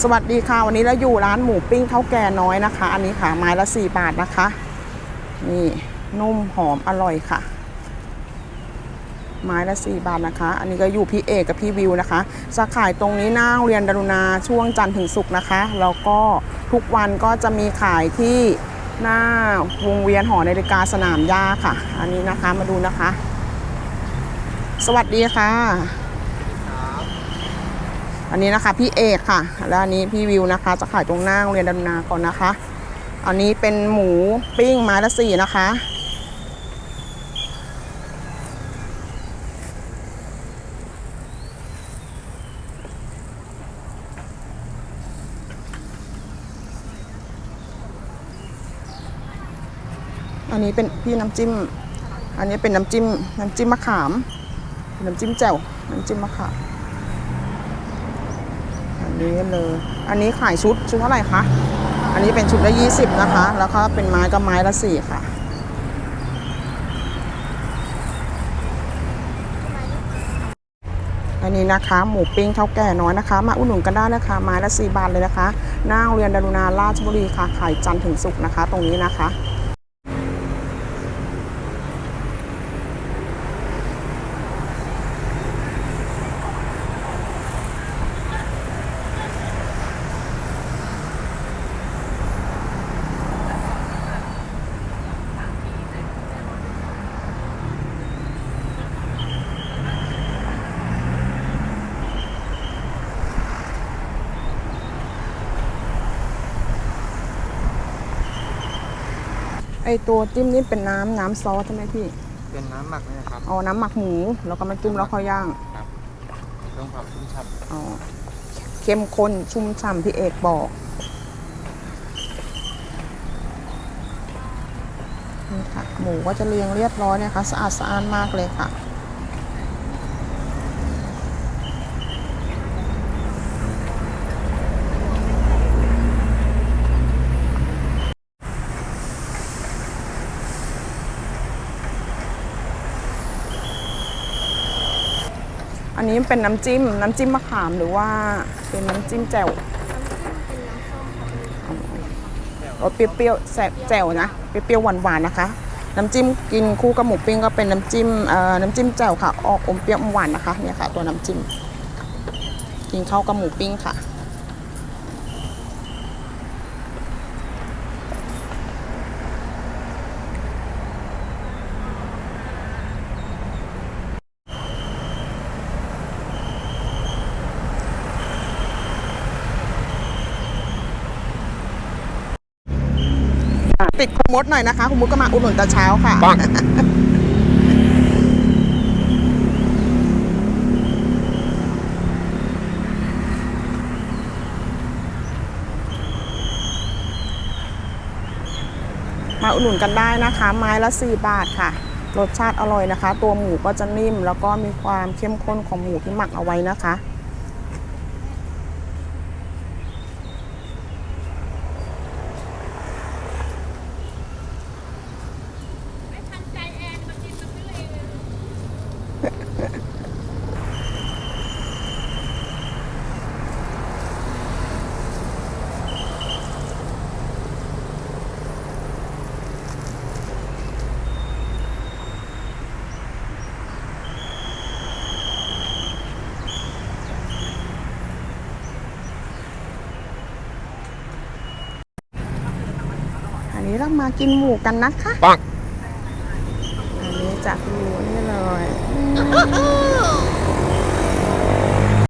สวัสดีค่ะ วันนี้เราอยู่ร้านหมูปิ้งเท่าแก่น้อยนะคะ อันนี้ค่ะไม้ละ4บาทนะคะ นี่นุ่มหอมอร่อยค่ะ ไม้ละ4บาทนะคะ อันนี้ก็อยู่พี่เอกกับพี่วิวนะคะจะขายตรงนี้หน้าเรียนดารุณาช่วงจันทร์ถึงศุกร์นะคะแล้วก็ทุกวันก็จะมีขายที่หน้าวงเวียนหอนาฬิกาสนามหญ้าค่ะ อันนี้นะคะมาดูนะคะ สวัสดีค่ะ อันนี้นะคะพี่เอกค่ะ แล้วอันนี้พี่วิวนะคะ จะขายตรงหน้าโรงเรียนดารุณาก่อนนะคะ อันนี้เป็นหมูปิ้งไม้ละสี่นะคะ อันนี้เป็นพี่น้ำจิ้ม อันนี้เป็นน้ำจิ้มน้ำจิ้มมะขาม น้ำจิ้มแจ่วน้ำจิ้มมะขาม อันนี้เลย อันนี้ขายชุดชุดเท่าไหร่คะ อันนี้เป็นชุดละ20นะคะ แล้วก็เป็นไม้ก็ไม้ละ4ค่ะ อันนี้นะคะหมูปิ้งเท่าแก่น้อยนะคะ มาอุดหนุนกันได้นะคะ ไม้ละ4บาทเลยนะคะ หน้าโรงเรียนดารุณาราชบุรีค่ะ ขายจันทร์ถึงศุกร์นะคะ ตรงนี้นะคะ ไอตัวจิ้มนี่เป็นน้ำน้ำซอสใช่ไหมพี่เป็นน้ำหมักนี่นะครับ เอาน้ำหมักหมูแล้วก็มาจุ่มแล้วค่อยย่างครับเครื่องความชุ่มฉ่อ๋อเข้มข้นชุ่มฉ่ำพี่เอกบอกนี่ค่ะหมูก็จะเรียงเรียบร้อยนะคะ สะอาดสะอ้านมากเลยค่ะ อันนี้เป็นน้ำจิ้ม น้ำจิ้มมะขามหรือว่าเป็นน้ำจิ้มแจ่วรสเปรี้ยวๆแซ่บแจ่วนะ เปรี้ยวๆหวานๆนะคะ น้ำจิ้มกินคู่กับหมูปิ้งก็เป็นน้ำจิ้มเอ่อน้ำจิ้มแจ่วค่ะ ออกอมเปรี้ยวอมหวานนะคะ เนี่ยค่ะ ตัวน้ำจิ้ม กินเข้ากับหมูปิ้งค่ะ ปิดคุณมดหน่อยนะคะคุณมดก็มาอุดหนุนแต่เช้าค่ะมาอุดหนุนกันได้นะคะ ไม้ละ 4 บาทค่ะ รสชาติอร่อยนะคะ ตัวหมูก็จะนิ่ม แล้วก็มีความเข้มข้นของหมูที่หมักเอาไว้นะคะ อั นนี้เรามากินหมูกันนะคะำปังอันนี้จากวิวนี่เลย